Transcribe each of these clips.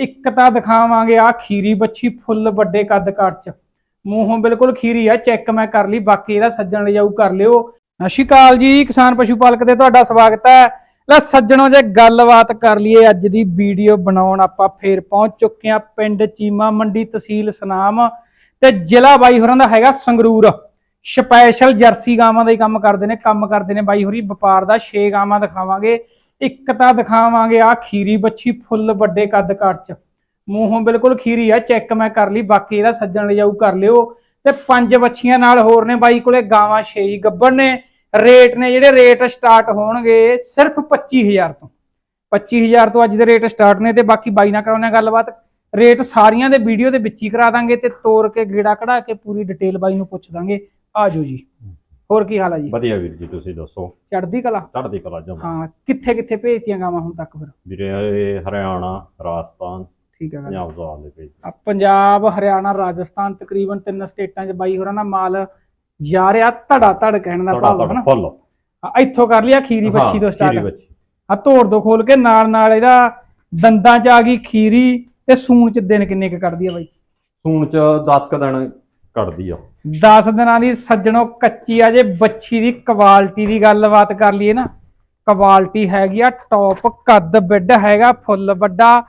ਇੱਕ ਤਾਂ ਦਿਖਾਵਾਂਗੇ ਆ ਖੀਰੀ ਬੱਚੀ ਫੁੱਲ ਵੱਡੇ ਕੱਦ ਕਾਠ ਚ। ਮੂੰਹੋਂ ਬਿਲਕੁਲ ਖੀਰੀ ਆ ਚੈੱਕ ਮੈਂ ਕਰ ਲਈ, ਬਾਕੀ ਇਹਦਾ ਸੱਜਣ ਲਿਜਾਊ ਕਰ ਲਿਓ। ਸਤਿ ਸ਼੍ਰੀ ਅਕਾਲ ਜੀ, ਕਿਸਾਨ ਪਸ਼ੂ ਪਾਲਕ ਤੇ ਤੁਹਾਡਾ ਸਵਾਗਤ ਹੈ। ਲੈ ਸੱਜਣੋ ਜੇ ਗੱਲਬਾਤ ਕਰ ਲਈਏ ਅੱਜ ਦੀ ਵੀਡੀਓ ਬਣਾਉਣ, ਆਪਾਂ ਫੇਰ ਪਹੁੰਚ ਚੁੱਕੇ ਆ ਪਿੰਡ ਚੀਮਾ ਮੰਡੀ ਤਹਿਸੀਲ ਸਨਾਮ ਤੇ ਜ਼ਿਲ੍ਹਾ ਬਾਈ ਹੋਰਾਂ ਦਾ ਹੈਗਾ ਸੰਗਰੂਰ। ਸਪੈਸ਼ਲ ਜਰਸੀ ਗਾਵਾਂ ਦਾ ਹੀ ਕੰਮ ਕਰਦੇ ਨੇ, ਕੰਮ ਕਰਦੇ ਨੇ ਬਾਈ ਹੋਰੀ, ਵਪਾਰ ਦਾ 6 ਗਾਵਾਂ ਦਿਖਾਵਾਂਗੇ। ਇੱਕ ਤਾਂ ਦਿਖਾਵਾਂਗੇ ਆ ਖੀਰੀ ਬੱਚੀ ਫੁੱਲ ਵੱਡੇ ਕੱਦ ਕਾਠ ਚ। ਮੂੰਹੋਂ ਬਿਲਕੁਲ ਖੀਰੀ ਆ, ਚੈੱਕ ਮੈਂ ਕਰ ਲਈ, ਬਾਕੀ ਇਹਦਾ ਸੱਜਣ ਲਿਜਾਊ ਕਰ ਲਿਓ। ਤੇ ਪੰਜ ਬੱਚੀਆਂ ਨਾਲ ਹੋਰ ਨੇ ਬਾਈ ਕੋਲੇ, ਗਾਵਾਂ 6 ਹੀ ਗੱਬੜ ਨੇ। ਰੇਟ ਨੇ ਜਿਹੜੇ ਰੇਟ ਸਟਾਰਟ ਹੋਣਗੇ ਸਿਰਫ 25000 ਤੋਂ। 25000 ਤੋਂ ਅੱਜ ਦੇ ਰੇਟ ਸਟਾਰਟ ਨੇ ਤੇ ਬਾਕੀ ਬਾਈ ਨਾਲ ਕਰਾਉਣੇ ਗੱਲਬਾਤ। ਰੇਟ ਸਾਰੀਆਂ ਦੇ ਵੀਡੀਓ ਦੇ ਵਿੱਚ ਹੀ ਕਰਾ ਦਾਂਗੇ ਤੇ ਤੋਰ ਕੇ ਗੇੜਾ ਕਢਾ ਕੇ ਪੂਰੀ ਡਿਟੇਲ ਬਾਈ ਨੂੰ ਪੁੱਛ ਦਾਂਗੇ। ਆਜੋ ਜੀ। ਹੋਰ ਕੀ ਹਾਲ ਆ ਜੀ? ਵਧੀਆ ਵੀਰ ਜੀ ਤੁਸੀਂ ਦੱਸੋ? ਚੜ੍ਹਦੀ ਕਲਾ? ਚੜ੍ਹਦੀ ਕਲਾ ਜਮਾ। ਹਾਂ ਕਿੱਥੇ ਕਿੱਥੇ ਭੇਜਤੀਆਂ ਗਾਵਾਂ ਹੁਣ ਤੱਕ ਫਿਰ? ਵੀਰੇ ਇਹ ਹਰਿਆਣਾ ਰਾਜਸਥਾਨ ਠੀਕ ਹੈ ਗੱਲ। ਪੰਜਾਬ ਤੋਂ ਆਲੇ ਪਈ ਆ ਪੰਜਾਬ ਹਰਿਆਣਾ ਰਾਜਸਥਾਨ ਤਕਰੀਬਨ ਤਿੰਨ ਸਟੇਟਾਂ 'ਚ ਬਾਈ ਹੋਰਾਂ ਦਾ ਮਾਲ ਜਾ ਰਿਹਾ ਧੜਾ ਧੜ ਕਹਿਣ ਦਾ ਤੜਾ ਭਾਵ ਹੈ ਤੜ ਨਾ ਫੁੱਲ। ਇੱਥੋਂ ਕਰ ਲਿਆ ਖੀਰੀ ਬੱਚੀ ਤੋਂ ਖੀਰੀ ਸਟਾਰਟ ਆ ਤੋੜ ਦੋ ਖੋਲ ਕੇ ਨਾਲ ਨਾਲ ਇਹਦਾ ਦੰਦਾਂ 'ਚ ਆ ਗਈ ਖੀਰੀ ਤੇ ਸੂਣ 'ਚ ਦਿਨ ਕਿੰਨੇ ਕੁ ਕੱਢਦੀ ਆ ਬਾਈ? ਸੂਣ ਚ 10 ਕ ਦਿਨ ਕੱਢਦੀ ਆ। 10 ਦਿਨਾਂ ਦੀ ਸੱਜਣੋ ਕੱਚੀ ਆ ਜੇ ਬੱਚੀ ਦੀ ਕੁਆਲਿਟੀ ਦੀ ਗੱਲਬਾਤ ਕਰ ਲਈਏ ਨਾ, ਕੁਆਲਿਟੀ ਹੈਗੀ ਆ ਟੌਪ ਕੱਦ ਬਿੱਡ ਹੈਗਾ ਫੁੱਲ ਵੱਡਾ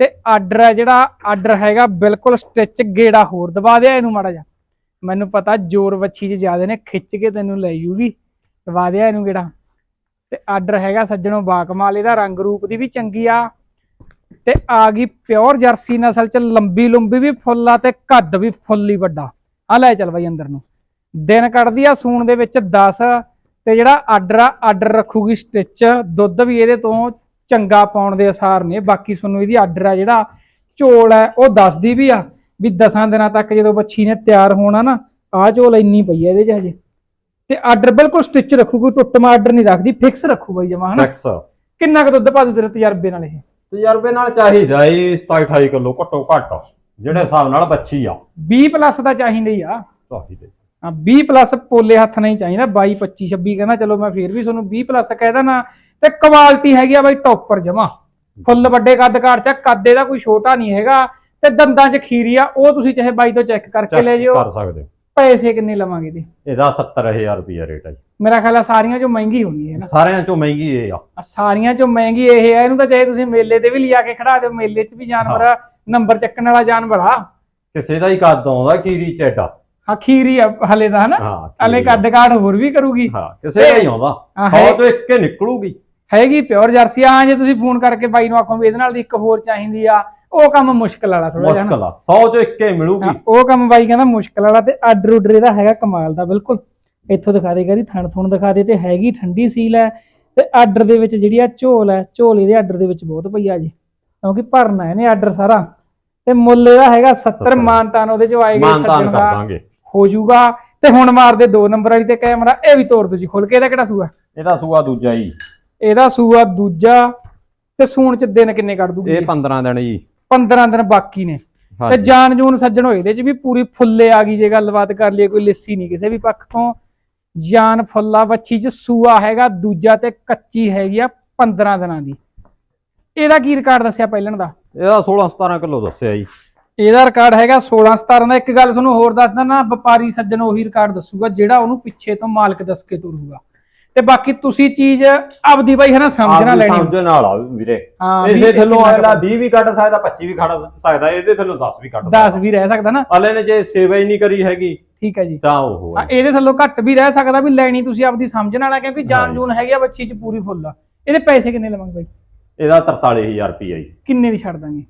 ਤੇ ਆਰਡਰ ਹੈ ਜਿਹੜਾ, ਆਰਡਰ ਹੈਗਾ ਬਿਲਕੁਲ ਸਟਿਚ ਗੇੜਾ ਹੋਰ ਦਬਾ ਦਿਆ ਇਹਨੂੰ ਮਾੜਾ ਜਾ ਮੈਨੂੰ ਪਤਾ ਜ਼ੋਰ ਵੱਛੀ 'ਚ ਜ਼ਿਆਦੇ ਨੇ, ਖਿੱਚ ਕੇ ਤੈਨੂੰ ਲੈ ਜੂਗੀ ਦਬਾ ਦਿਆ ਇਹਨੂੰ ਗੇੜਾ। ਤੇ ਆਰਡਰ ਹੈਗਾ ਸੱਜਣੋ ਬਾਕਮਾਲ ਇਹਦਾ ਰੰਗ ਰੂਪ ਦੀ ਵੀ ਚੰਗੀ ਆ। ਤੇ ਆ ਗਈ ਪਿਓਰ ਜਰਸੀ ਨਸਲ ਚ ਲੰਬੀ ਲੰਬੀ ਵੀ ਫੁੱਲ ਆ ਤੇ ਕੱਦ ਵੀ ਫੁੱਲ ਹੀ ਵੱਡਾ। ਆ ਲੈ ਚੱਲ ਬਾਈ ਅੰਦਰ ਨੂੰ। ਦਿਨ ਕੱਢਦੀ ਆ ਸੂਣ ਦੇ ਵਿੱਚ 10 ਤੇ ਜਿਹੜਾ ਆਰਡਰ ਆ ਆਰਡਰ ਰੱਖੂਗੀ ਸਟਿਚ ਦੁੱਧ ਵੀ ਇਹਦੇ ਤੋਂ ਚੰਗਾ ਪਾਉਣ ਦੇ ਅਸਾਰ ਨੇ। ਬਾਕੀ ਤੁਹਾਨੂੰ ਇਹਦੀ ਆਰਡਰ ਆ ਜਿਹੜਾ ਝੋਲ ਹੈ ਉਹ ਦੱਸਦੀ ਵੀ ਆ ਵੀ 10 ਦਿਨਾਂ ਤੱਕ ਜਦੋਂ ਬੱਚੀ ਨੇ ਤਿਆਰ ਹੋਣਾ ਨਾ ਆ ਝੋਲ ਇੰਨੀ ਪਈ ਆ ਇਹਦੇ ਚ ਹਜੇ। ਤੇ ਆਰਡਰ ਬਿਲਕੁਲ ਸਟਿਚ ਰੱਖੂਗੀ ਟੁੱਟਮਾ ਆਰਡਰ ਨਹੀਂ ਰੱਖਦੀ ਫਿਕਸ ਰੱਖੂ ਬਾਈ ਜਮਾ ਹਨਾ? ਟੈਕਸ ਕਿੰਨਾ ਕੁ ਦੁੱਧ ਪਾ ਦੂ ਤੇਰੇ ਤਜਰਬੇ ਨਾਲ ਇਹ? ਤਜਰਬੇ ਨਾਲ ਚਾਹੀਦਾ ਇਹ 27 28 ਕਿਲੋ ਘੱਟੋ ਘੱਟ। ਜਿਹੜੇ ਹਿਸਾਬ ਨਾਲ ਬੱਚੀ ਆ। 20 ਪਲੱਸ ਦਾ ਚਾਹੀਦਾ ਹੀ ਆ। ਚਾਹੀਦੇ। ਹਾਂ 20 ਪਲੱਸ ਪੋਲੇ ਹੱਥ ਨਹੀਂ ਚਾਹੀਦਾ 22 25 26 ਕਹਿੰਦਾ ਚਲੋ ਮੈਂ ਫੇਰ ਵੀ ਤੁਹਾਨੂੰ 20 ਪਲੱਸ ਕਹਿਦਾ ਨਾ ਤੇ ਕੁਆਲਿਟੀ ਹੈਗੀ ਆ ਬਾਈ ਟੌਪਰ ਜਮਾ। ਫੁੱਲ ਵੱਡੇ ਕੱਦ ਕਾਠ ਚ ਕੱਦ ਇਹਦਾ ਕੋਈ ਛੋਟਾ ਨਹੀਂ ਹੈਗਾ। ਤੇ ਦੰਦਾਂ 'ਚ ਖੀਰੀ ਆ ਉਹ ਤੁਸੀਂ ਚਾਹੇ ਬਾਈ ਤੋਂ ਚੈੱਕ ਕਰਕੇ ਲੈ ਜਿਓ। ਕਰ ਸਕਦੇ। ਪੈਸੇ ਕਿੰਨੇ ਲਵਾਂਗੇ ਇਹਦੇ? ਇਹਦਾ 70000 ਰੁਪਿਆ ਰੇਟ ਹੈ। ਮੇਰਾ ਖਿਆਲ ਆ ਸਾਰੀਆਂ ਚੋਂ ਮਹਿੰਗੀ ਹੋਣੀ ਹੈ ਨਾ। ਸਾਰਿਆਂ ਚੋਂ ਮਹਿੰਗੀ ਇਹ ਆ। ਆ ਸਾਰੀਆਂ ਚੋਂ ਮਹਿੰਗੀ ਇਹ ਹੈ ਇਹਨੂੰ ਤਾਂ ਚਾਹੇ ਤੁਸੀਂ ਮੇਲੇ ਤੇ ਵੀ ਲਿਜਾ ਕੇ ਖੜਾ ਦਿਓ ਮੇਲੇ 'ਚ ਵੀ ਜਾਨਵਰ ਆ, ਨੰਬਰ ਚੱਕਣ ਵਾਲਾ ਜਾਨਵਰ ਆ। ਕਿਸੇ ਦਾ ਹੀ ਕੱਦ ਆਉਂਦਾ ਕੀਰੀ ਚੈਡਾ ਹਾਂ ਖੀਰੀ ਆ ਹਲੇ ਦਾ ਹਨਾ? ਹਾਂ ਹਲੇ। ਕੱਦ ਕਾਠ ਹੋਰ ਵੀ ਕਰੂਗੀ। ਹਾਂ ਕਿਸੇ ਦਾ ਹੀ ਆਉਂਦਾ। ਹਾਂ, ਹੈ- 100 ਤੋਂ ਇੱਕ ਹੀ ਨਿਕਲੂਗੀ। ਹੈਗੀ ਪਿਓਰ ਜਰਸੀ ਆ ਜੇ ਤੁਸੀਂ ਫੋਨ ਕਰਕੇ ਬਾਈ ਨੂੰ ਆਖੋ ਵੀ ਇਹਦੇ ਨਾਲ ਦੀ ਇੱਕ ਹੋਰ ਚਾਹੀਦੀ ਆ ਉਹ ਕੰਮ ਮੁਸ਼ਕਲ ਵਾਲਾ ਥੋੜਾ ਜਿਹਾ। ਮੁਸ਼ਕਲ ਆ। 100 ਚੋਂ ਇੱਕ ਹੀ ਮਿਲੂਗੀ। ਉਹ ਕੰਮ ਬਾਈ ਕਹਿੰਦਾ ਮੁਸ਼ਕਲ ਵਾਲਾ ਤੇ ਆਰਡਰ ਉਡਰ ਇਹਦਾ ਹੈਗਾ ਕਮਾਲ ਦਾ ਬਿਲਕੁਲ। ਇੱਥੋਂ ਦਿਖਾ ਦੇ ਕਹਿੰਦੀ ਥਣ ਥੁਣ ਦਿਖਾ ਦੇ ਤੇ ਹੈਗੀ ਠੰਡੀ ਸੀਲ ਹੈ ਤੇ ਆਰਡਰ ਦੇ ਵਿੱਚ ਜਿਹੜੀ ਆ ਝੋਲ ਹੈ ਝੋਲ ਇਹਦੇ ਆਰਡਰ ਦੇ ਵਿੱਚ ਬਹੁਤ ਪਈ ਆ ਜੀ। ਕਿਉਂਕਿ ਭਰਨਾ ਇਹਨੇ ਆਰਡਰ ਸਾਰਾ। ਤੇ ਮੁੱਲ ਇਹਦਾ ਹੈਗਾ 70 70 ਮਾਨਤਾਨ ਉਹਦੇ ਚੋਂ ਆਏਗਾ ਮਾਨਤਾਨ ਸੱਜਣ ਕਰ ਦਾ ਦਾਂਗੇ ਹੋ ਜਾਊਗਾ। ਤੇ ਹੁਣ ਮਾਰਦੇ ਦੋ ਨੰਬਰ ਵਾਲੀ ਤੇ ਕੈਮਰਾ ਇਹ ਵੀ ਤੋੜ ਦੋ ਜੀ ਖੁੱਲ ਕੇ ਇਹਦਾ ਕਿਹੜਾ ਸੂਆ? ਇਹਦਾ ਸੂਆ ਦੂਜਾ ਹੀ ਇਹਦਾ ਸੂਆ ਦੂਜਾ ਤੇ ਸੂਣ ਚ ਦਿਨ ਕਿੰਨੇ ਕੱਢ ਦੂਗੀ ਇਹ 15 ਦਿਨ ਜੀ। 15 ਦਿਨ ਬਾਕੀ ਨੇ। ਤੇ ਜਾਨ ਜੂਨ ਸੱਜਣ ਹੋਏ ਇਹਦੇ ਚ ਵੀ ਪੂਰੀ ਫੁੱਲੇ ਆ ਗਈ ਜੇ ਗੱਲਬਾਤ ਕਰ ਲਈਏ ਕੋਈ ਲਿੱਸੀ ਨਹੀਂ ਕਿਸੇ ਵੀ ਪੱਖ ਤੋਂ। ਜਾਨ ਫੁੱਲਾ ਬੱਚੀ ਚ ਸੂਆ ਹੈਗਾ ਦੂਜਾ ਤੇ ਕੱਚੀ ਹੈਗੀ ਆ 15 ਦਿਨਾਂ ਦੀ। ਇਹਦਾ ਕੀ ਰਿਕਾਰਡ ਦੱਸਿਆ ਪਹਿਲਣ ਦਾ? ਇਹਦਾ 16 17 ਕਿਲੋ ਦੱਸਿਆ ਜੀ। ਇਹਦਾ ਰਿਕਾਰਡ ਹੈਗਾ 16 17 ਦਾ। ਇੱਕ ਗੱਲ ਤੁਹਾਨੂੰ ਹੋਰ ਦੱਸਦਾ ਨਾ ਵਪਾਰੀ ਸੱਜਣ ਉਹੀ ਰਿਕਾਰਡ ਦੱਸੂਗਾ ਜਿਹੜਾ ਉਹਨੂੰ ਪਿੱਛੇ ਤੋਂ ਮਾਲਕ ਦੱਸ ਕੇ ਤੁਰੂਗਾ। ਤੇ ਬਾਕੀ ਤੁਸੀਂ ਚੀਜ਼ ਆਪਦੀ ਬਾਈ ਹੈ ਨਾ ਸਮਝਣਾ ਲੈਣੀ। ਸਮਝ ਨਾਲ ਆ ਵੀਰੇ। ਹਾਂ ਇਸੇ ਥੱਲੋਂ ਅਗਲਾ 20 ਵੀ ਕੱਢ ਸਕਦਾ 25 ਵੀ ਕੱਢ ਸਕਦਾ ਇਹਦੇ ਥੱਲੋਂ 10 ਵੀ ਕੱਢ 10 ਵੀ ਰਹਿ ਸਕਦਾ ਨਾ। ਅਲੇ ਨੇ ਜੇ ਸੇਵਾ ਹੀ ਨਹੀਂ ਕਰੀ ਹੈਗੀ ਠੀਕ ਹੈ ਜੀ। ਤਾਂ ਉਹ ਇਹਦੇ ਥੱਲੋਂ ਘੱਟ ਵੀ ਰਹਿ ਸਕਦਾ ਵੀ ਲੈਣੀ ਤੁਸੀਂ ਆਪਦੀ ਸਮਝਣ ਵਾਲਾ ਕਿਉਂਕਿ ਜਾਨ। ਜੂਨ ਹੈਗੀ ਆ ਬੱਚੀ ਚ ਪੂਰੀ ਫੁੱਲ। ਆ ਇਹਦੇ ਪੈਸੇ ਕਿੰਨੇ ਲਵਾਂਗੇ ਬਾਈ? ਇਹਦਾ 43000 ਰੁਪਈਆ ਜੀ। ਕਿੰਨੇ ਦੀ ਛੱਡ ਦਾਂਗੇ?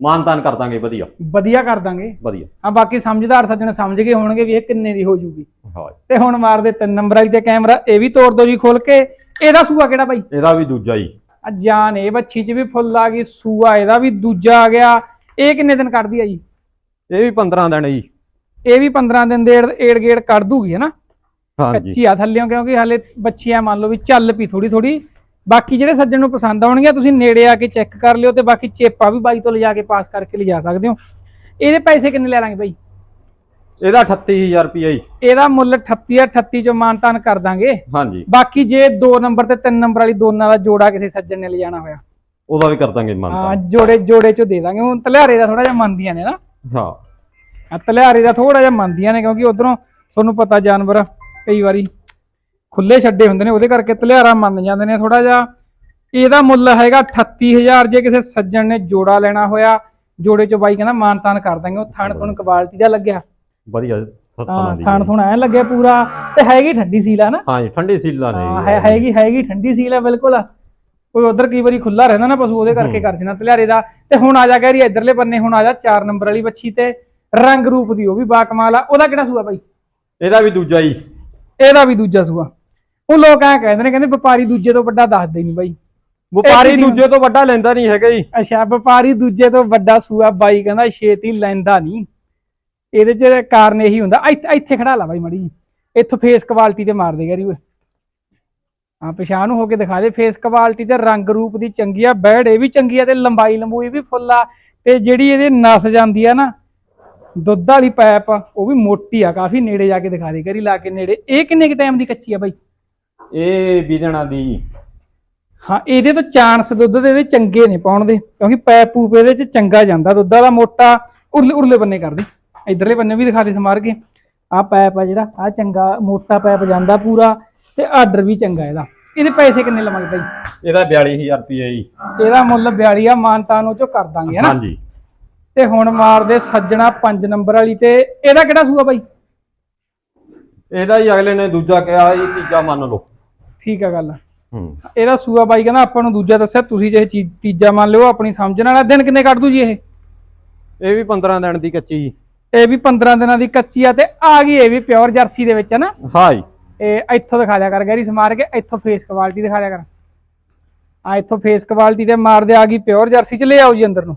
ਮਾਨਤਾਨ ਕਰ ਦਾਂਗੇ ਵਧੀਆ। ਵਧੀਆ ਕਰ ਦਾਂਗੇ? ਵਧੀਆ। ਹਾਂ ਬਾਕੀ ਸਮਝਦਾਰ ਸੱਜਣ ਸਮਝ ਗਏ ਹੋਣਗੇ ਵੀ ਇਹ ਕਿੰਨੇ ਦੀ ਹੋ ਜੂਗੀ। ਹਾਂ ਤੇ ਹੁਣ ਮਾਰਦੇ ਤਿੰਨ ਨੰਬਰ ਵਾਲੀ ਤੇ ਕੈਮਰਾ ਇਹ ਵੀ ਤੋੜ ਦੋ ਜੀ ਖੋਲ ਕੇ। ਇਹਦਾ ਸੂਆ ਕਿਹੜਾ ਬਾਈ? ਇਹਦਾ ਵੀ ਦੂਜਾ ਹੀ ਆ ਜਾਨ ਇਹ ਬੱਚੀ ਚ ਵੀ ਫੁੱਲ ਆ ਗਈ ਸੂਆ ਇਹਦਾ ਵੀ ਦੂਜਾ ਆ ਗਿਆ। ਇਹ ਕਿੰਨੇ ਦਿਨ ਕੱਢਦੀ ਆ ਜੀ? ਇਹ ਵੀ 15 ਦਿਨ ਜੀ। ਇਹ ਵੀ 15 ਦਿਨ ਦੇ ਏੜ ਗੇੜ ਕੱਢ ਦੂਗੀ ਹੈ ਨਾ? ਹਾਂਜੀ। ਕੱਚੀ ਆ ਥੱਲਿਓਂ ਕਿਉਂਕਿ ਹਲੇ ਬੱਚੀਆਂ ਮੰਨ ਲਓ ਵੀ ਚੱਲ ਪਈ ਥੋੜੀ ਥੋੜੀ ਬਾਕੀ ਜਿਹੜੇ ਸੱਜਣ ਨੂੰ ਪਸੰਦ ਆਉਣਗੇ ਤੁਸੀਂ ਨੇੜੇ ਆ ਕੇ ਚੈੱਕ ਕਰ ਲਿਓ ਤੇ ਬਾਕੀ ਚੇਪਾ ਵੀ ਬਾਈ ਤੋਂ ਲਿਜਾ ਕੇ ਪਾਸ ਕਰਕੇ ਲਿਜਾ ਸਕਦੇ ਹੋ। ਇਹਦੇ ਪੈਸੇ ਕਿੰਨੇ ਲੈ ਲਾਂਗੇ ਬਾਈ? ਇਹਦਾ 38000 ਰੁਪਈਆ ਜੀ। ਇਹਦਾ ਮੁੱਲ 38 ਆ 38 ਚੋਂ ਮਾਨਤਾਨ ਕਰ ਦਾਂਗੇ। ਹਾਂਜੀ। ਬਾਕੀ ਜੇ 2 ਨੰਬਰ ਤੇ 3 ਨੰਬਰ ਵਾਲੀ ਦੋਨਾਂ ਦਾ ਜੋੜਾ ਕਿਸੇ ਸੱਜਣ ਨੇ ਲਿਜਾਣਾ ਹੋਇਆ। ਉਹਦਾ ਵੀ ਕਰ ਦਾਂਗੇ ਹਾਂ ਮੰਨਦਾ ਜੋੜੇ ਜੋੜੇ ਚ ਦੇ ਦਾਂਗੇ। ਹੁਣ ਤਲਿਆਰੇ ਦਾ ਥੋੜਾ ਜਿਹਾ ਮੰਨਦੀਆਂ ਨੇ ਨਾ। ਹਾਂ। ਆ ਤਲਿਆਰੇ ਦਾ ਥੋੜਾ ਜਿਹਾ ਮੰਨਦੀਆਂ ਨੇ ਕਿਉਂਕਿ ਉਧਰੋਂ ਤੁਹਾਨੂੰ ਪਤਾ ਜਾਨਵਰ ਕਈ ਵਾਰੀ। ਖੁੱਲੇ ਛੱਡੇ ਹੁੰਦੇ ਨੇ ਉਹਦੇ ਕਰਕੇ ਤਲਿਆਰਾ ਮੰਨ ਜਾਂਦੇ ਨੇ ਥੋੜਾ ਜਿਹਾ। ਇਹਦਾ ਮੁੱਲ ਹੈਗਾ 38000 ਜੇ ਕਿਸੇ ਸੱਜਣ ਨੇ ਜੋੜਾ ਲੈਣਾ ਹੋਇਆ ਜੋੜੇ ਚ ਬਾਈ ਕਹਿੰਦਾ ਮਾਨਤਾਨ ਕਰ ਦਾਂਗੇ ਉਹ ਥਣ ਥਣ ਕੁਆਲਿਟੀ ਦਾ ਲੱਗਿਆ। ਵਧੀਆ ਹਾਂ ਥਣ ਥਣ ਐ ਲੱਗਿਆ ਪੂਰਾ ਤੇ ਹੈਗੀ ਠੰਡੀ ਸੀਲ ਆ ਨਾ। ਹਾਂ ਜੀ ਠੰਡੀ ਸੀਲਾਂ ਨੇ ਹਾਂ ਹੈ ਹੈਗੀ ਹੈਗੀ ਠੰਡੀ ਸੀਲ ਹੈ ਬਿਲਕੁਲ। ਕੋਈ ਉਧਰ ਕਈ ਵਾਰੀ ਖੁੱਲਾ ਰਹਿੰਦਾ ਨਾ ਪਸ਼ੂ ਉਹਦੇ ਕਰਕੇ ਕਰ ਦੇਣਾ ਤਲਿਆਰੇ ਦਾ। ਤੇ ਹੁਣ ਆ ਜਾ ਗੈਰੀ ਇਧਰਲੇ ਬੰਨੇ ਹੁਣ ਆ ਜਾ 4 ਨੰਬਰ ਵਾਲੀ ਬੱਚੀ ਤੇ ਰੰਗ ਰੂਪ ਦੀ ਉਹ ਵੀ ਬਾਕਮਾਲ ਆ। ਉਹਦਾ ਕਿਹੜਾ ਸੂਆ ਬਾਈ? ਇਹਦਾ ਵੀ ਦੂਜਾ ਹੀ ਇਹਦਾ ਵੀ ਦੂਜਾ ਸੂਆ। ਉਹ ਲੋਕ ਐ ਕਹਿੰਦੇ ਨੇ ਕਹਿੰਦੇ ਵਪਾਰੀ ਦੂਜੇ ਤੋਂ ਵੱਡਾ ਦੱਸਦੇ ਨਹੀਂ ਬਾਈ। ਵਪਾਰੀ ਦੂਜੇ ਤੋਂ ਵੱਡਾ ਲੈਂਦਾ ਨਹੀਂ ਹੈਗਾ ਜੀ। ਅੱਛਾ ਵਪਾਰੀ ਦੂਜੇ ਤੋਂ ਵੱਡਾ ਸੂਆ ਬਾਈ ਕਹਿੰਦਾ ਛੇਤੀ ਲੈਂਦਾ ਨਹੀਂ। ਇਹਦੇ ਚ ਕਾਰਨ ਇਹੀ ਹੁੰਦਾ। ਇੱਥੇ ਖੜਾ ਲਾ ਬਾਈ ਮੜੀ ਜੀ ਇੱਥੋਂ ਫੇਸ ਕੁਆਲਿਟੀ ਤੇ ਮਾਰ ਦੇ ਗਰੀ ਓਏ। ਹਾਂ ਪਛਾਣ ਹੋ ਕੇ ਦਿਖਾ ਦੇ। ਫੇਸ ਕੁਆਲਿਟੀ ਤੇ ਰੰਗ ਰੂਪ ਦੀ ਚੰਗੀ ਆ ਬੈੜ ਇਹ ਵੀ ਚੰਗੀ ਆ ਤੇ ਲੰਬਾਈ ਲੰਬੂਈ ਵੀ ਫੁੱਲ ਆ। ਤੇ ਜਿਹੜੀ ਇਹਦੇ ਨਸ ਜਾਂਦੀ ਆ ਨਾ ਦੁੱਧ ਵਾਲੀ ਪਾਈਪ ਉਹ ਵੀ ਮੋਟੀ ਆ ਕਾਫੀ ਨੇੜੇ ਜਾ ਕੇ ਦਿਖਾ ਦੇ ਗਰੀ ਲਾ ਕੇ ਨੇੜੇ। ਇਹ ਕਿੰਨੇ ਕ ਟਾਈਮ ਦੀ ਕੱਚੀ ਆ ਬਾਈ? ਇਹ ਵਿਦਣਾ ਦੀ ਹਾਂ ਇਹਦੇ ਤੋਂ ਚਾਂਸ ਦੁੱਧ ਦੇ ਚੰਗੇ ਨੇ ਪਾਉਣ ਦੇ ਕਿਉਂਕਿ ਪੈਪ ਪੂਪ ਇਹਦੇ ਚ ਚੰਗਾ ਜਾਂਦਾ ਦੁੱਧ ਵਾਲਾ ਮੋਟਾ ਉਰਲੇ ਉਰਲੇ ਬੰਨੇ ਕਰਦੀ ਇਧਰਲੇ ਬੰਨੇ ਵੀ ਦਿਖਾ ਦੇ ਸਮਾਰ ਕੇ। ਆਹ ਪੈਪ ਆ ਜਿਹੜਾ ਆ ਚੰਗਾ ਮੋਟਾ ਪੈਪ ਜਾਂਦਾ ਪੂਰਾ ਤੇ ਆਰਡਰ ਵੀ ਚੰਗਾ ਇਹਦਾ। ਇਹਦੇ ਪੈਸੇ ਕਿੰਨੇ ਲਵਾਂਗੇ ਬਾਈ? ਇਹਦਾ 42000 ਰੁਪਏ ਜੀ। ਇਹਦਾ ਮੁੱਲ 42 ਆ ਮਾਨਤਾ ਨੂੰ ਚੋਂ ਕਰ ਦਾਂਗੇ ਹਨਾ ਹਾਂਜੀ। ਤੇ ਹੁਣ ਮਾਰਦੇ ਸੱਜਣਾ 5 ਨੰਬਰ ਵਾਲੀ ਤੇ ਇਹਦਾ ਕਿਹੜਾ ਸੂਆ ਬਾਈ? ਇਹਦਾ ਹੀ ਅਗਲੇ ਨੇ ਦੂਜਾ ਕਿਹਾ ਜੀ ਤੀਜਾ ਮੰਨ ਲਓ। ਠੀਕ ਆ ਗੱਲ। ਹੂੰ। ਇਹਦਾ ਸੂਆ ਬਾਈ ਕਹਿੰਦਾ ਆਪਾਂ ਨੂੰ ਦੂਜਾ ਦੱਸਿਆ ਤੁਸੀਂ ਜੇ ਇਹ ਚੀਜ਼ ਤੀਜਾ ਮੰਨ ਲਿਓ ਆਪਣੀ ਸਮਝਣ ਵਾਲਾ ਦਿਨ ਕਿੰਨੇ ਕੱਢ ਦੂ ਜੀ ਇਹ? ਇਹ ਵੀ 15 ਦਿਨ ਦੀ ਕੱਚੀ ਜੀ। ਇਹ ਵੀ 15 ਦਿਨਾਂ ਦੀ ਕੱਚੀ ਆ ਤੇ ਆ ਗਈ ਇਹ ਵੀ ਪਿਓਰ ਜਰਸੀ ਦੇ ਵਿੱਚ ਹੈ ਨਾ ਹਾਂ ਜੀ। ਇਹ ਇੱਥੋਂ ਦਿਖਾ ਲਿਆ ਕਰ ਗੈਰੀ ਸਮਾਰ ਕੇ ਇੱਥੋਂ ਫੇਸ ਕੁਆਲਿਟੀ ਦਿਖਾ ਲਿਆ ਕਰ। ਆ ਇੱਥੋਂ ਫੇਸ ਕੁਆਲਿਟੀ ਤੇ ਮਾਰਦੇ ਆ ਗਈ ਪਿਓਰ ਜਰਸੀ ਚ ਲੈ ਆਓ ਜੀ ਅੰਦਰ ਨੂੰ।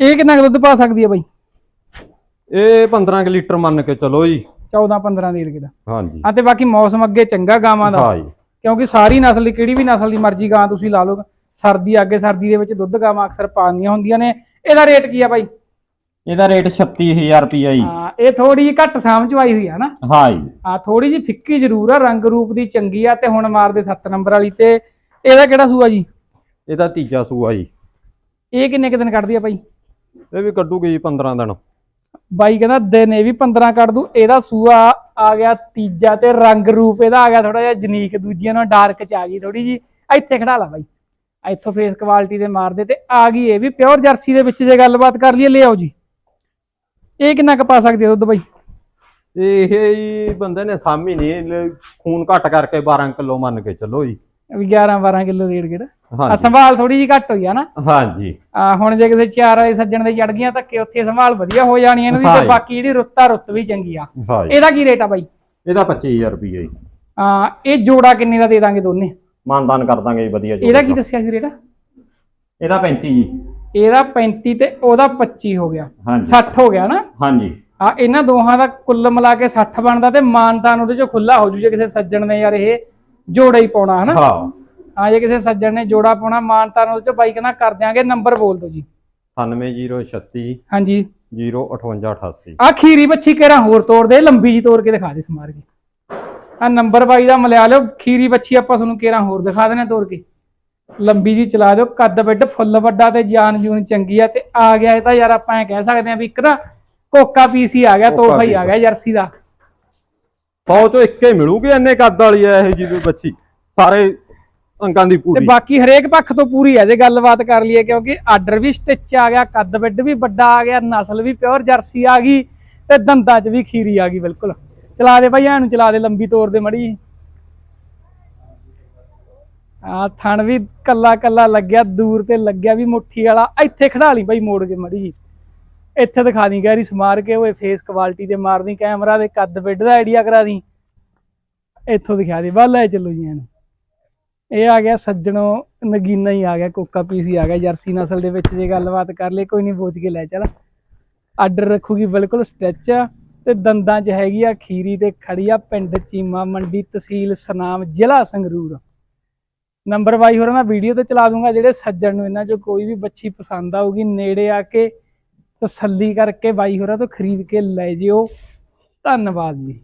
ਇਹ ਕਿੰਨਾ ਕੁ ਦੁੱਧ ਪਾ ਸਕਦੀ ਹੈ ਬਾਈ? ਇਹ 15 ਕੁ ਲੀਟਰ ਮੰਨ ਕੇ ਚਲੋ ਜੀ। 14 15 ਦੀ ਦਾ ਹਾਂਜੀ। ਆ ਤੇ ਬਾਕੀ ਮੌਸਮ ਅੱਗੇ ਚੰਗਾ ਗਾਵਾਂ ਦਾ। ਹਾਂ ਜੀ। ਕਿਉਂਕਿ ਸਾਰੀ ਨਸਲ ਦੀ ਕਿਹੜੀ ਵੀ ਨਸਲ ਦੀ ਮਰਜ਼ੀ ਗਾਂ ਤੁਸੀਂ ਲਾ ਲਓ। ਸਰਦੀ ਅੱਗੇ ਸਰਦੀ ਦੇ ਵਿੱਚ ਦੁੱਧ ਗਾਵਾਂ ਅਕਸਰ ਪਾਉਂਦੀਆਂ ਹੁੰਦੀਆਂ ਨੇ। ਇਹਦਾ ਰੇਟ ਕੀ ਆ ਬਾਈ? ਇਹਦਾ ਰੇਟ 36000 ਰੁਪਏ ਜੀ। ਹਾਂ ਇਹ ਥੋੜੀ ਜਿਹੀ ਘੱਟ ਸਮਝ ਆਈ ਹੋਈ ਆ ਨਾ। ਹਾਂ ਜੀ। ਆ ਥੋੜੀ ਜਿਹੀ ਫਿੱਕੀ ਜ਼ਰੂਰ ਆ ਰੰਗ ਰੂਪ ਦੀ ਚੰਗੀ ਆ ਤੇ ਹੁਣ ਮਾਰਦੇ 7 ਨੰਬਰ ਵਾਲੀ ਤੇ ਇਹਦਾ ਕਿਹੜਾ ਸੂਆ ਜੀ? ਇਹਦਾ ਤੀਜਾ ਸੂਆ ਜੀ। ਇਹ ਕਿੰਨੇ ਕੁ ਦਿਨ ਕੱਢਦੀ ਆ ਬਾਈ? ਇਹ ਵੀ ਕੱਢੂਗੀ ਜੀ 15 ਦਿਨ। ਬਾਈ ਕਹਿੰਦਾ ਦਿਨ ਇਹ ਵੀ 15 ਕੱਢ ਦੂ ਇਹਦਾ ਸੂਆ ਆ ਗਿਆ ਤੀਜਾ ਤੇ ਰੰਗ ਰੂਪ ਇਹਦਾ ਆ ਗਿਆ ਥੋੜਾ ਜਿਹਾ ਜਨੀਕ ਦੂਜੀਆਂ ਨਾਲੋਂ ਡਾਰਕ ਚ ਆ ਗਈ ਥੋੜੀ ਜੀ ਇੱਥੇ ਖੜਾ ਲਾ ਬਾਈ। ਇੱਥੋਂ ਫੇਸ ਕੁਆਲਿਟੀ ਦੇ ਮਾਰਦੇ ਤੇ ਆ ਗਈ ਇਹ ਵੀ ਪਿਓਰ ਜਰਸੀ ਦੇ ਵਿੱਚ ਜੇ ਗੱਲਬਾਤ ਕਰ ਲਈਏ ਲੈ ਆਓ ਜੀ। ਇਹ ਕਿੰਨਾ ਕੁ ਪਾ ਸਕਦੀ ਦੁੱਧ ਬਾਈ? ਇਹ ਹੀ ਬੰਦੇ ਨੇ ਸਾਮੀ ਨਹੀਂ ਖੂਨ ਘੱਟ ਕਰਕੇ 12 ਕਿਲੋ ਮੰਨ ਕੇ ਚੱਲੋ ਜੀ। 11 12 ਕਿਲੋ ਰੇਟ ਕਿਹੜਾ? ਆ ਹਾਂਜੀ। ਸੰਭਾਲ ਥੋੜੀ ਜੀ ਘੱਟ ਹੋਈ ਆ ਨਾ। ਹਾਂਜੀ। ਆ ਹੁਣ ਜੇ ਕਿਸੇ ਚਾਰ ਵਾਲੇ ਸੱਜਣ ਦੇ ਚੜ ਗਈਆਂ ਧੱਕੇ ਉੱਥੇ ਸੰਭਾਲ ਵਧੀਆ ਹੋ ਜਾਣੀ ਇਹਨਾਂ ਦੀ ਤੇ ਜੀ। ਬਾਕੀ ਜਿਹੜੀ ਰੁੱਤਾ ਰੁੱਤ ਵੀ ਚੰਗੀ ਆ। ਇਹਦਾ ਕੀ ਰੇਟ ਆ ਬਾਈ? ਇਹਦਾ 25000 ਰੁਪਏ ਜੀ। ਆ ਇਹ ਜੋੜਾ ਕਿੰਨੇ ਦਾ ਦੇ ਦਾਂਗੇ ਦੋਨੇ? ਮਾਨਦਾਨ ਕਰ ਦਾਂਗੇ ਜੀ ਵਧੀਆ ਇਹਦਾ ਕੀ ਦੱਸਿਆ ਸੀ ਰੇਟ? ਇਹਦਾ 35 ਜੀ। ਇਹਦਾ 35 ਤੇ ਉਹਦਾ 25 ਹੋ ਗਿਆ। ਹਾਂਜੀ। 60 ਹੋ ਗਿਆ ਨਾ? ਹਾਂਜੀ। ਆ ਇਹਨਾਂ ਦੋਹਾਂ ਦਾ ਕੁੱਲ ਮਿਲਾ ਕੇ 60 ਬਣਦਾ ਤੇ ਮਾਨਤਾਨ ਉਹਦੇ ਚੋਂ ਖੁੱਲਾ ਹੋ ਜੂ ਜੇ ਕਿਸੇ ਸੱਜਣ ਨੇ ਯਾਰ ਇਹ ਜੋੜਾ ਹੀ ਪਾਉਣਾ ਹਨਾ? ਹਾਂ। ਹਾਂ ਜੇ ਕਿਸੇ ਸੱਜਣ ਨੇ ਜੋੜਾ ਪਾਉਣਾ ਮਾਨਤਾਨ ਉਹਦੇ ਚੋਂ ਬਾਈ ਕਹਿੰਦਾ ਕਰ ਦਿਆਂਗੇ ਨੰਬਰ ਬੋਲ ਦਿਓ ਜੀ। 98036 ਹਾਂਜੀ। 05888 ਆ ਖੀਰੀ ਬੱਚੀ ਕਿਹੜਾ ਹੋਰ ਤੋੜ ਦੇ ਲੰਬੀ ਜੀ ਤੋੜ ਕੇ ਦਿਖਾ ਦੇ ਸਮਾਰ ਕੇ। ਆ ਨੰਬਰ ਬਾਈ ਦਾ ਮਿਲਿਆ ਲਿਓ ਖੀਰੀ ਬੱਚੀ ਆਪਾਂ ਤੁਹਾਨੂੰ ਕਿਹੜਾ ਹੋਰ ਦਿਖਾ ਦੇਣਾ ਤੋੜ ਕੇ। ਲੰਬੀ ਜੀ ਚਲਾ ਦਿਓ ਕੱਦ ਵੱਡ ਫੁੱਲ ਵੱਡਾ ਤੇ ਜਾਨ ਜੂਨ ਚੰਗੀ ਆ ਤੇ ਆ ਗਿਆ ਇਹ ਤਾਂ ਯਾਰ ਆਪਾਂ ਐ ਕਹਿ ਸਕਦੇ ਆ ਵੀ ਇੱਕ ਨਾ ਕੋਕਾ ਪੀਸੀ ਆ ਗਿਆ ਤੋਹਫਾ ਹੀ ਆ। ਗਿਆ ਜਰਸੀ ਦਾ। ਸੌ ਚੋਂ ਇੱਕੇ ਮਿਲੂਗੀ ਇੰਨੇ ਕੱਦ ਵਾਲੀ ਐ ਇਹ ਜੀ ਬੱਚੀ। ਸਾਰੇ ਅੰਕਾਂ ਦੀ ਤੇ ਪੂਰੀ ਬਾਕੀ ਹਰੇਕ ਪੱਖ ਤੋਂ ਪੂਰੀ ਹੈ ਜੇ ਗੱਲਬਾਤ ਕਰ ਲਈਏ, ਕਿਉਂਕਿ ਆਰਡਰ ਵੀ ਸਟਿਚ ਆ ਗਿਆ, ਕੱਦ ਵੱਡ ਵੀ ਵੱਡਾ ਆ ਗਿਆ, ਨਸਲ ਵੀ ਪਿਓਰ ਜਰਸੀ ਆ ਗਈ ਤੇ ਦੰਦਾਂ 'ਚ ਵੀ ਖੀਰੀ ਆ ਗਈ ਬਿਲਕੁਲ। ਚਲਾ ਦੇ ਭਾਈ ਐਨੂੰ ਚਲਾ ਦੇ ਲੰਬੀ ਤੋਰ ਦੇ ਮੜੀ। ਆ ਥਣ ਵੀ ਕੱਲਾ ਕੱਲਾ ਲੱਗਿਆ, ਦੂਰ ਤੇ ਲੱਗਿਆ ਵੀ ਮੁੱਠੀ ਵਾਲਾ। ਇੱਥੇ ਖੜਾ ਲਈ ਭਾਈ ਮੋੜ ਕੇ ਮੜੀ। ਇੱਥੇ ਦਿਖਾ ਦੀ ਗੈਰੀ ਸਮਾਰ ਕੇ, ਓਏ ਫੇਸ ਕੁਆਲਿਟੀ ਤੇ ਮਾਰਦੀ ਕੈਮਰਾ ਦੇ ਕੱਦ ਵੱਡ ਦਾ ਆਈਡੀਆ ਕਰਾ ਦੀ। ਇੱਥੋਂ ਦਿਖਾ ਦੇ ਬੱਲ ਲੈ ਚੱਲੋ ਜੀ ਇਹਨੂੰ। ਇਹ ਆ ਗਿਆ ਸੱਜਣੋ, ਨਗੀਨਾ ਹੀ ਆ ਗਿਆ, ਕੋਕਾ ਪੀਸੀ ਆ ਗਿਆ, ਜਰਸੀ ਨਸਲ ਦੇ ਵਿੱਚ ਜੇ ਗੱਲਬਾਤ ਕਰ ਲਈ ਕੋਈ ਨਹੀਂ ਬੋਝ ਕੇ ਲੈ ਚੱਲ। ਆਰਡਰ ਰੱਖੂਗੀ ਬਿਲਕੁਲ ਸਟਿਚ ਤੇ ਦੰਦਾਂ 'ਚ ਹੈਗੀ ਆ ਖੀਰੀ ਤੇ ਖੜੀ ਆ ਪਿੰਡ ਚੀਮਾ ਮੰਡੀ, ਤਹਿਸੀਲ ਸਨਾਮ, ਜ਼ਿਲ੍ਹਾ ਸੰਗਰੂਰ। ਨੰਬਰ ਵਾਈ ਹੋਰਾਂ ਦਾ ਵੀਡੀਓ ਤੇ ਚਲਾ ਦੂੰਗਾ, ਜਿਹੜੇ ਸੱਜਣ ਨੂੰ ਇਹਨਾਂ 'ਚੋਂ ਕੋਈ ਵੀ ਬੱਚੀ ਪਸੰਦ ਆਊਗੀ, ਨੇੜੇ ਆ ਕੇ ਤਸੱਲੀ ਕਰਕੇ ਬਾਈ ਹੋਰਾਂ ਤੋਂ ਖਰੀਦ ਕੇ ਲੈ ਜਿਓ। ਧੰਨਵਾਦ ਜੀ।